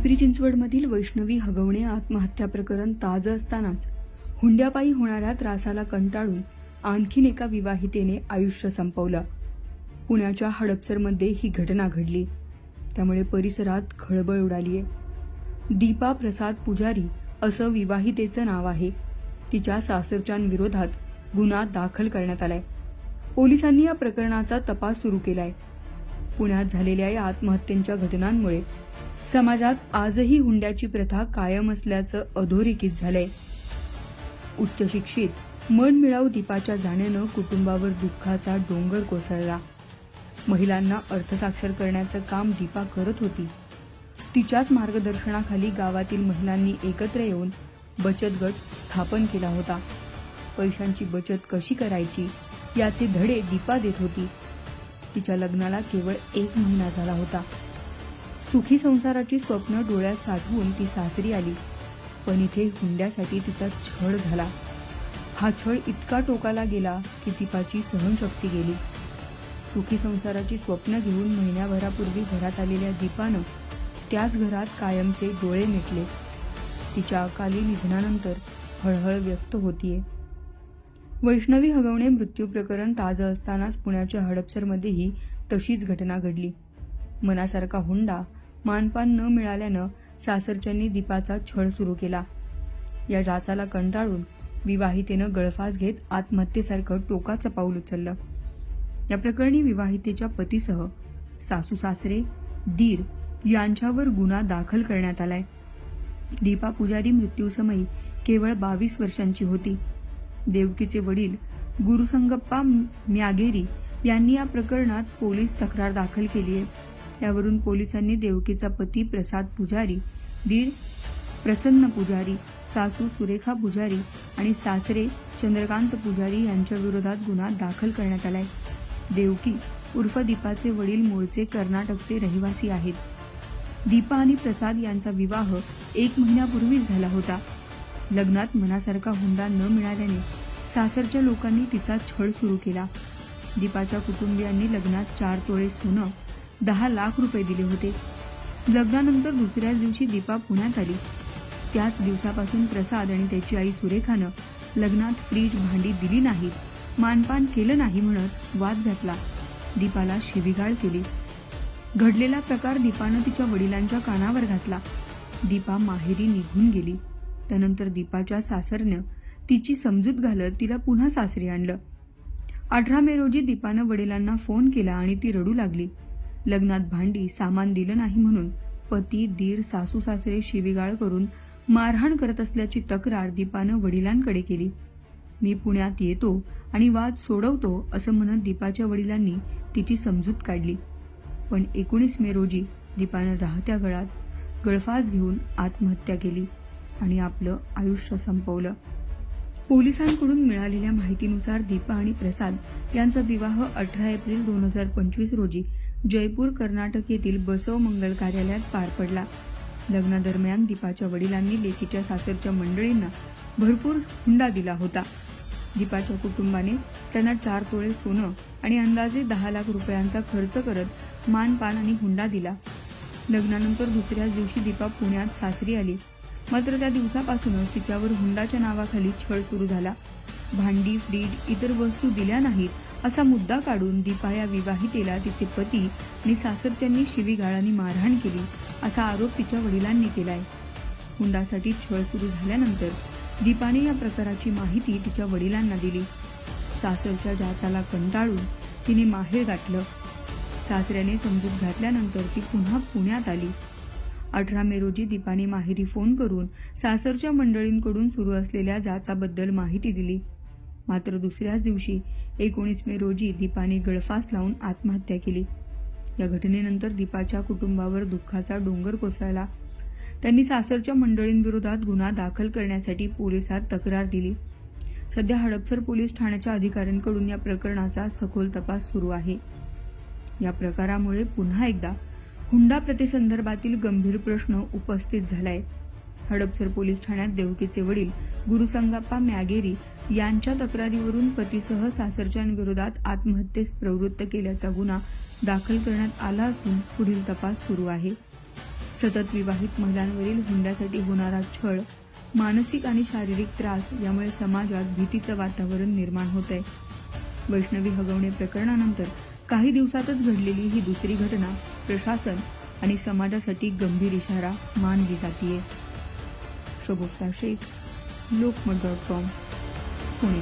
पिंपरी चिंचवडमधील वैष्णवी हगवणे आत्महत्या प्रकरण ताजं असतानाच हुंड्यापायी होणाऱ्या त्रासाला कंटाळून आणखीन एका विवाहितेने आयुष्य संपवलं. पुण्याच्या हडपसरमध्ये ही घटना घडली. त्यामुळे परिसरात खळबळ उडालीय. दीपा प्रसाद पुजारी असं विवाहितेचं नाव आहे. तिच्या सासरच्यांविरोधात गुन्हा दाखल करण्यात आलाय. पोलिसांनी या प्रकरणाचा तपास सुरू केलाय. पुण्यात झालेल्या या आत्महत्येच्या घटनांमुळे समाजात आजही हुंड्याची प्रथा कायम असल्याचं अधोरेखित झालंय. उच्च शिक्षित मनमिळाऊ दीपाच्या जाण्यानं कुटुंबावर दुःखाचा डोंगर कोसळला. महिलांना अर्थसाक्षर करण्याचं काम दीपा करत होती. तिच्याच मार्गदर्शनाखाली गावातील महिलांनी एकत्र येऊन बचत गट स्थापन केला होता. पैशांची बचत कशी करायची याचे धडे दीपा देत होती. तिच्या लग्नाला केवळ एक महिना झाला होता. सुखी संसाराची स्वप्न डोळ्यात साठवून ती सासरी आली. पण इथे हुंड्यासाठी तिचा छळ झाला. हा छळ इतका टोकाला गेला की दीपाची सहनशक्ती गेली. सुखी संसाराची स्वप्न घेऊन महिन्याभरापूर्वी घरात आलेल्या दीपानं त्याच घरात कायमचे डोळे मिटले. तिच्या अकाली निधनानंतर हळहळ व्यक्त होतीये. वैष्णवी हगवणे मृत्यू प्रकरण ताजं असतानाच पुण्याच्या हडपसरमध्येही तशीच घटना घडली. मनासारखा हुंडा मानपान न मिळाल्यानं सासरच्यांनी दीपाचा छळ सुरू केला. या जाचाला कंटाळून विवाहितेनं गळफास घेत आत्महत्येसारखं टोकाचं पाऊल उचललं. या प्रकरणी विवाहितेच्या पतीसह सासू सासरे दीर यांच्यावर गुन्हा दाखल करण्यात आलाय. दीपा पुजारी मृत्यूसमयी केवळ बावीस वर्षांची होती. देवकीचे वडील गुरुसंगप्पा म्यागेरी यांनी या प्रकरणात पोलीस तक्रार दाखल केली आहे त्यावरून पोलिसांनी देवकीचा पती प्रसाद पुजारी दीर प्रसन्न पुजारी सासू सुरेखा पुजारी आणि सासरे चंद्रकांत पुजारी यांच्या विरोधात गुन्हा दाखल करण्यात आलाय. देवकी उर्फ दीपाचे वडील मूळचे कर्नाटकचे रहिवासी आहेत. दीपा आणि प्रसाद यांचा विवाह एक महिन्यापूर्वीच झाला होता. लग्नात मनासारखा हुंडा न मिळाल्याने सासरच्या लोकांनी तिचा छळ सुरू केला. दीपाच्या कुटुंबियांनी लग्नात चार तोळे सोनं दहा लाख रुपये दिले होते. लग्नानंतर दुसऱ्याच दिवशी दीपा पुण्यात आली. त्याच दिवसापासून प्रसाद आणि त्याची आई सुरेखानं लग्नात फ्रीज भांडी दिली नाहीत मानपान केलं नाही म्हणत वाद घातला. दीपाला शिवीगाळ केली. घडलेला प्रकार दीपानं तिच्या वडिलांच्या कानावर घातला. दीपा माहेरी निघून गेली. त्यानंतर दीपाच्या सासरनं तिची समजूत घालत तिला पुन्हा सासरी आणलं. अठरा मे रोजी दीपानं वडिलांना फोन केला आणि ती रडू लागली. लग्नात भांडी सामान दिलं नाही म्हणून पती दीर सासू सासरे शिवीगाळ करून मारहाण करत असल्याची तक्रार दीपानं वडिलांकडे केली. मी पुण्यात येतो आणि वाद सोडवतो असं म्हणत दीपाच्या वडिलांनी तिची समजूत काढली. पण एकोणीस मे रोजी दीपानं राहत्या गळात गळफास घेऊन आत्महत्या केली आणि आपलं आयुष्य संपवलं. पोलिसांकडून मिळालेल्या माहितीनुसार दीपा आणि प्रसाद यांचा विवाह अठरा एप्रिल दोन हजार पंचवीस रोजी जयपूर कर्नाटक येथील बसव मंगल कार्यालयात पार पडला. लग्नादरम्यान दीपाच्या वडिलांनी लेकीच्या सासरच्या मंडळींना भरपूर हुंडा दिला होता. दीपाच्या कुटुंबाने त्यांना चार तोळे सोनं आणि अंदाजे दहा लाख रुपयांचा खर्च करत मानपान आणि हुंडा दिला. लग्नानंतर दुसऱ्याच दिवशी दीपा पुण्यात सासरी आली. मात्र त्या दिवसापासूनच तिच्यावर हुंडाच्या नावाखाली छळ सुरू झाला. भांडी फ्रीज इतर वस्तू दिल्या नाहीत. असा मुद्दा काढून दीपा या विवाहितेला तिचे पती आणि सासरच्यांनी शिवीगाळ मारहाण केली असा आरोप तिच्या वडिलांनी केलाय. हुंडासाठी छळ सुरू झाल्यानंतर दीपाने या प्रकाराची माहिती तिच्या वडिलांना दिली. सासरच्या जाचाला कंटाळून तिने माहेर गाठलं. सासऱ्याने समजूत घातल्यानंतर ती पुन्हा पुण्यात आली. अठरा मे रोजी दीपाने माहेरी फोन करून सासरच्या मंडळींकडून सुरू असलेल्या जाचाबद्दल माहिती दिली. मात्र दुसऱ्याच दिवशी एकोणीस मे रोजी दीपाने गळफास लावून आत्महत्या केली. या घटनेनंतर दीपाच्या कुटुंबावर दुःखाचा डोंगर कोसळला. त्यांनी सासरच्या मंडळींविरोधात गुन्हा दाखल करण्यासाठी पोलिसात तक्रार दिली. सध्या हडपसर पोलीस ठाण्याच्या अधिकाऱ्यांकडून या प्रकरणाचा सखोल तपास सुरू आहे. या प्रकारामुळे पुन्हा एकदा हुंडा प्रतिसंदर्भातील गंभीर प्रश्न उपस्थित झालाय. हडपसर पोलीस ठाण्यात देवकीचे वडील गुरुसंगाप्पा मॅगेरी यांच्या तक्रारीवरून पतीसह सासरच्यांविरोधात आत्महत्येस प्रवृत्त केल्याचा गुन्हा दाखल करण्यात आला असून पुढील तपास सुरू आहे. सतत विवाहित महिलांवरील हुंड्यासाठी होणारा छळ मानसिक आणि शारीरिक त्रास यामुळे समाजात भीतीचं वातावरण निर्माण होत आहे वैष्णवी हगवणे प्रकरणानंतर काही दिवसातच घडलेली ही दुसरी घटना प्रशासन आणि समाजासाठी गंभीर इशारा मानली जाते शगुफ्ता शेख लोकमत डॉट कॉम. पुणे